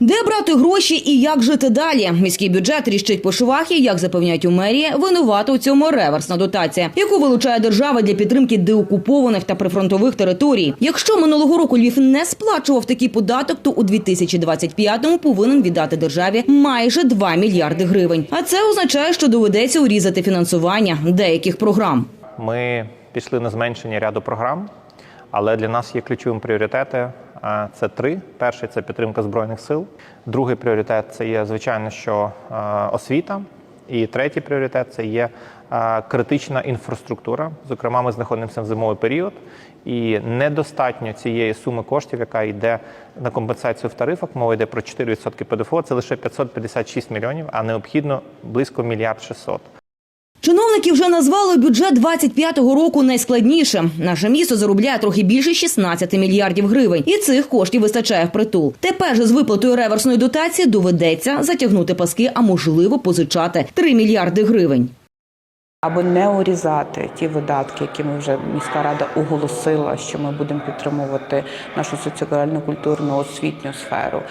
Де брати гроші і як жити далі? Міський бюджет ріщить по швах і, як запевняють у мерії, винувата у цьому реверсна дотація, яку вилучає держава для підтримки деокупованих та прифронтових територій. Якщо минулого року Львів не сплачував такий податок, то у 2025-му повинен віддати державі майже 2 мільярди гривень. А це означає, що доведеться урізати фінансування деяких програм. Ми пішли на зменшення ряду програм, але для нас є ключовим пріоритети. Це три. Перший це підтримка збройних сил. Другий пріоритет це є звичайно, що освіта. І третій пріоритет це є критична інфраструктура. Зокрема, ми знаходимося в зимовий період, і недостатньо цієї суми коштів, яка йде на компенсацію в тарифах. Мова йде про 4% ПДФО. Це лише 556 мільйонів, а необхідно близько мільярд 600. Чиновники вже назвали бюджет 25-го року найскладнішим. Наше місто заробляє трохи більше 16 мільярдів гривень, і цих коштів вистачає впритул. Тепер же з виплатою реверсної дотації доведеться затягнути паски, а можливо позичати 3 мільярди гривень. Аби не урізати ті видатки, які ми вже міська рада оголосила, що ми будемо підтримувати нашу соціальну культурну освітню сферу,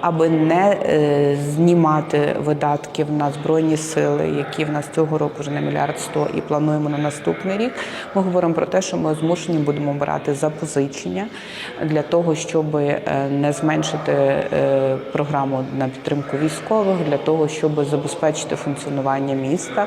аби не е, знімати видатків на збройні сили, які в нас цього року вже на мільярд сто, і плануємо на наступний рік. Ми говоримо про те, що ми змушені будемо брати запозичення для того, щоб е, не зменшити е, програму на підтримку військових, для того, щоб забезпечити функціонування міста.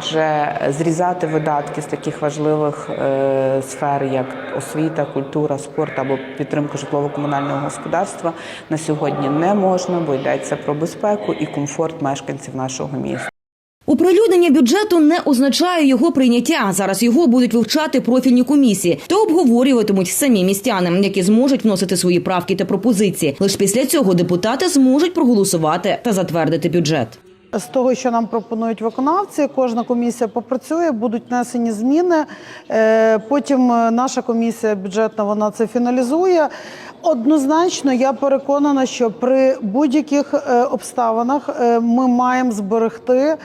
Адже зрізати видатки з таких важливих е, сфер, як освіта, культура, спорт або підтримка житлово-комунального господарства, на сьогодні не можна, бо йдеться про безпеку і комфорт мешканців нашого міста. Оприлюднення бюджету не означає його прийняття. Зараз його будуть вивчати профільні комісії та обговорюватимуть самі містяни, які зможуть вносити свої правки та пропозиції. Лише після цього депутати зможуть проголосувати та затвердити бюджет. З того, що нам пропонують виконавці, кожна комісія попрацює, будуть внесені зміни. Е, Потім е, наша комісія бюджетна вона це фіналізує. Однозначно, я переконана, що при будь-яких е, обставинах ми маємо зберегти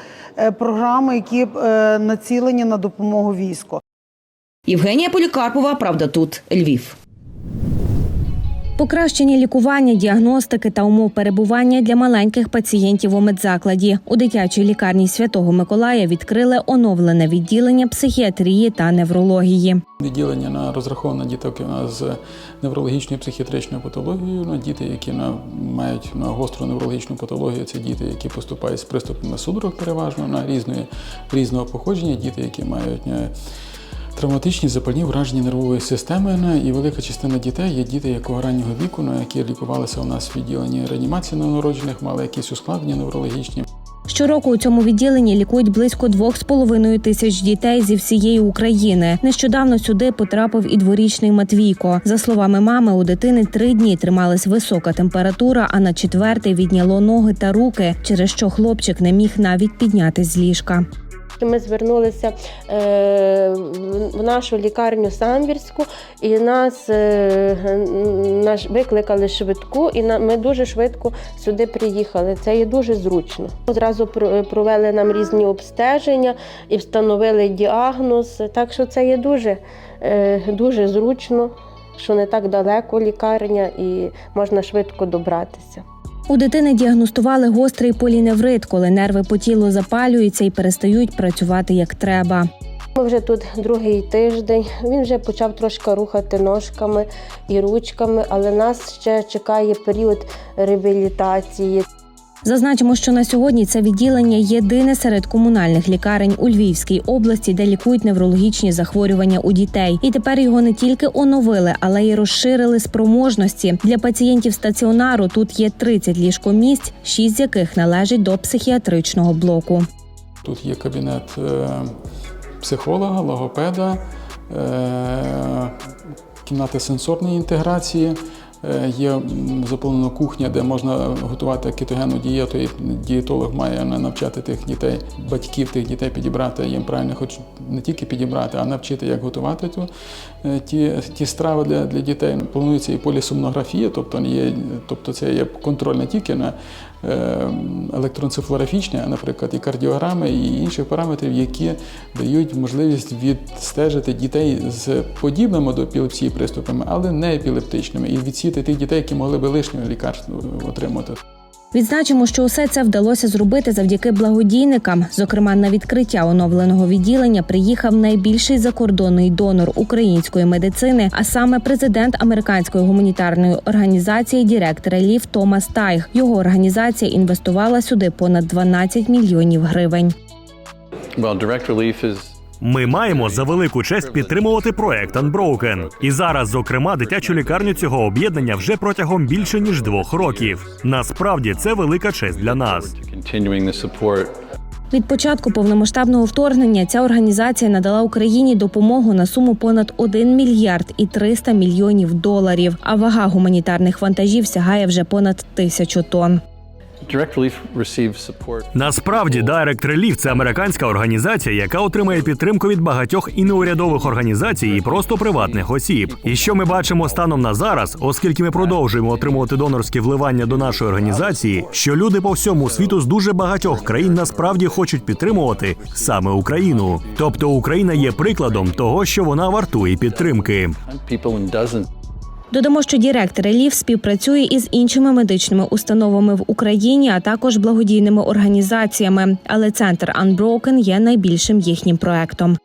програми, які націлені на допомогу війську. Євгенія Полікарпова, правда, тут Львів. Покращення лікування, діагностики та умов перебування для маленьких пацієнтів у медзакладі. У дитячій лікарні Святого Миколая відкрили оновлене відділення психіатрії та неврології. Відділення на розраховане діток з неврологічною психіатричною патологією. На діти, які на, мають на гостру неврологічну патологію, це діти, які поступають з приступами судорог переважно на різної, різного походження, діти, які мають е, травматичні запальні враження нервової системи. Ну, І велика частина дітей є діти якого раннього віку, ну, які лікувалися у нас в відділенні реанімації новонароджених, мали якісь ускладнення неврологічні. Щороку у цьому відділенні лікують близько 2,5 тисяч дітей зі всієї України. Нещодавно сюди потрапив і дворічний Матвійко. За словами мами, у дитини три дні трималась висока температура, а на четвертий відняло ноги та руки, через що хлопчик не міг навіть піднятись з ліжка. Ми звернулися е, в- нашу лікарню Самбірську, і нас е, викликали швидку, і ми дуже швидко сюди приїхали. Це є дуже зручно. Одразу провели нам різні обстеження і встановили діагноз. Так що це є дуже, е, дуже зручно, що не так далеко лікарня і можна швидко добратися. У дитини діагностували гострий поліневрит, коли нерви по тілу запалюються і перестають працювати як треба. Ми вже тут другий тиждень. Він вже почав трошки рухати ножками і ручками, але нас ще чекає період реабілітації. Зазначимо, що на сьогодні це відділення єдине серед комунальних лікарень у Львівській області, де лікують неврологічні захворювання у дітей. І тепер його не тільки оновили, але й розширили спроможності. Для пацієнтів стаціонару тут є 30 ліжкомісць, 6 з яких належать до психіатричного блоку. Тут є кабінет е, психолога, логопеда, е, кімната сенсорної інтеграції. Е, Є заповнена кухня, де можна готувати кетогенну дієту. І дієтолог має навчати тих дітей, батьків тих дітей підібрати їм правильно, хоч не тільки підібрати, а навчити, як готувати ту, е, ті, ті страви для, для дітей. Планується і полісомнографія, тобто, є, тобто це є контроль не тільки на е, електроенцефалографічні, а, наприклад, і кардіограми, і інших параметрів, які дають можливість відстежити дітей з подібними до епілепсії приступами, але не епілептичними, і відсіяти захистити тих дітей, які могли би лишнього лікарства отримати. Відзначимо, що усе це вдалося зробити завдяки благодійникам. Зокрема, на відкриття оновленого відділення приїхав найбільший закордонний донор української медицини, а саме президент американської гуманітарної організації Дірект Реліф Томас Тайг. Його організація інвестувала сюди понад 12 мільйонів гривень. Well, direct relief is Ми маємо за велику честь підтримувати проект Unbroken. І зараз, зокрема, дитячу лікарню цього об'єднання вже протягом більше ніж двох років. Насправді це велика честь для нас. Від початку повномасштабного вторгнення ця організація надала Україні допомогу на суму понад 1 мільярд і 300 мільйонів доларів. А вага гуманітарних вантажів сягає вже понад тисячу тонн. Direct relief receives support Насправді, Direct Relief – це американська організація, яка отримує підтримку від багатьох і неурядових організацій, і просто приватних осіб. І що ми бачимо станом на зараз, оскільки ми продовжуємо отримувати донорські вливання до нашої організації, що люди по всьому світу з дуже багатьох країн насправді хочуть підтримувати саме Україну. Тобто Україна є прикладом того, що вона вартує підтримки. Додамо, що Дірект Реліф співпрацює із іншими медичними установами в Україні, а також благодійними організаціями. Але центр Unbroken є найбільшим їхнім проектом.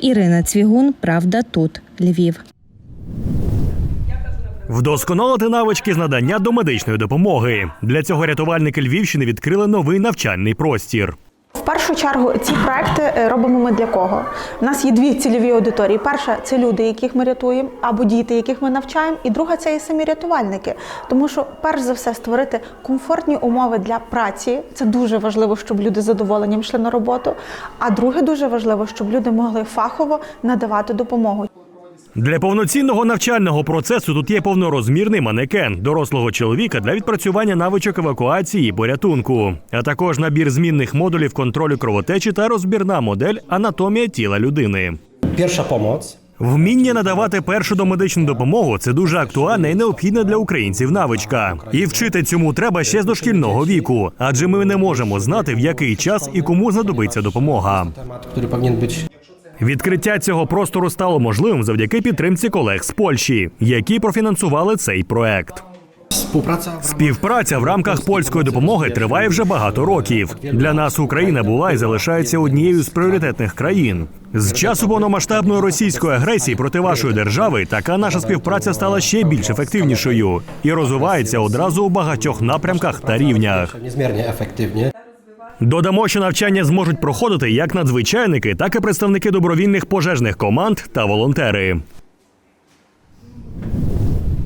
Ірина Цвігун, Правда, тут Львів. Вдосконалити навички з надання домедичної допомоги. Для цього рятувальники Львівщини відкрили новий навчальний простір. Першу чергу ці проекти е, робимо ми для кого? У нас є дві цільові аудиторії. Перша це люди, яких ми рятуємо, або діти, яких ми навчаємо. І друга це є самі рятувальники. Тому що, перш за все, створити комфортні умови для праці. Це дуже важливо, щоб люди з задоволенням йшли на роботу. А друге дуже важливо, щоб люди могли фахово надавати допомогу. Для повноцінного навчального процесу тут є повнорозмірний манекен дорослого чоловіка для відпрацювання навичок евакуації і порятунку, а також набір змінних модулів контролю кровотечі та розбірна модель анатомія тіла людини. Pierwsza pomoc. Вміння надавати першу домедичну допомогу це дуже актуальна і необхідна для українців навичка. І вчити цьому треба ще з дошкільного віку, адже ми не можемо знати в який час і кому знадобиться допомога. Відкриття цього простору стало можливим завдяки підтримці колег з Польщі, які профінансували цей проект. Співпраця в рамках польської допомоги триває вже багато років. Для нас Україна була і залишається однією з пріоритетних країн. З часу повномасштабної російської агресії проти вашої держави така наша співпраця стала ще більш ефективнішою і розвивається одразу у багатьох напрямках та рівнях. Додамо, що навчання зможуть проходити як надзвичайники, так і представники добровільних пожежних команд та волонтери.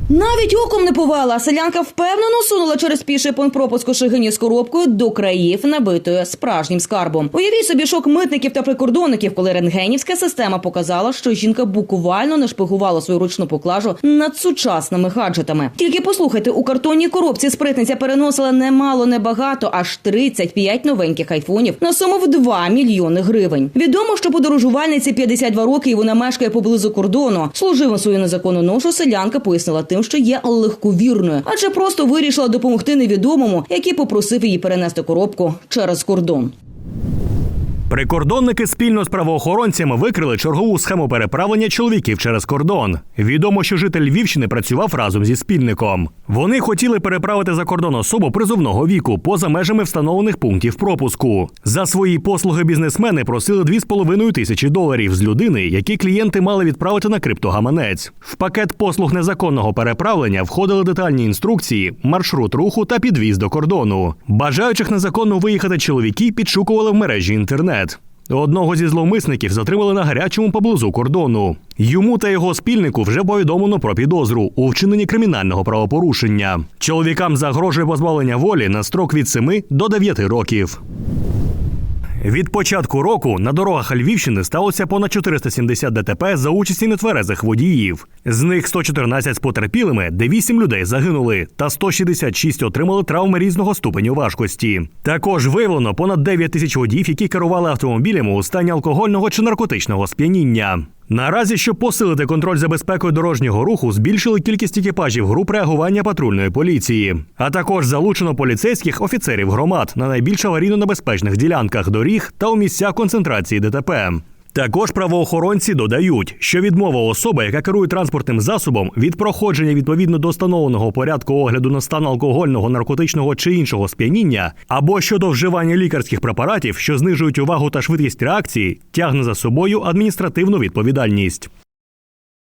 Навіть оком не повела. Селянка впевнено сунула через піший пункт пропуску Шигині з коробкою до країв, набитою справжнім скарбом. Уявіть собі шок митників та прикордонників, коли рентгенівська система показала, що жінка буквально не шпигувала свою ручну поклажу над сучасними гаджетами. Тільки послухайте, у картонній коробці спритниця переносила немало, небагато, аж 35 новеньких айфонів на суму в 2 мільйони гривень. Відомо, що подорожувальниці 52 роки і вона мешкає поблизу кордону. Служива свою незаконну ношу селянка пояснила тим, що є легковірною, адже просто вирішила допомогти невідомому, який попросив її перенести коробку через кордон. Прикордонники спільно з правоохоронцями викрили чергову схему переправлення чоловіків через кордон. Відомо, що житель Львівщини працював разом зі спільником. Вони хотіли переправити за кордон особу призовного віку поза межами встановлених пунктів пропуску. За свої послуги бізнесмени просили 2,5 тисячі доларів з людини, які клієнти мали відправити на криптогаманець. В пакет послуг незаконного переправлення входили детальні інструкції, маршрут руху та підвіз до кордону. Бажаючих незаконно виїхати чоловіки підшукували в мережі інтернет. Одного зі зловмисників затримали на гарячому поблизу кордону. Йому та його спільнику вже повідомлено про підозру у вчиненні кримінального правопорушення. Чоловікам загрожує позбавлення волі на строк від 7 до 9 років. Від початку року на дорогах Львівщини сталося понад 470 ДТП за участі нетверезих водіїв. З них 114 з потерпілими, де 8 людей загинули, та 166 отримали травми різного ступеню важкості. Також виявлено понад 9 тисяч водіїв, які керували автомобілями у стані алкогольного чи наркотичного сп'яніння. Наразі, щоб посилити контроль за безпекою дорожнього руху, збільшили кількість екіпажів груп реагування патрульної поліції, а також залучено поліцейських офіцерів громад на найбільш аварійно небезпечних ділянках доріг та у місцях концентрації ДТП. Також правоохоронці додають, що відмова особи, яка керує транспортним засобом від проходження відповідно до встановленого порядку огляду на стан алкогольного, наркотичного чи іншого сп'яніння, або щодо вживання лікарських препаратів, що знижують увагу та швидкість реакції, тягне за собою адміністративну відповідальність.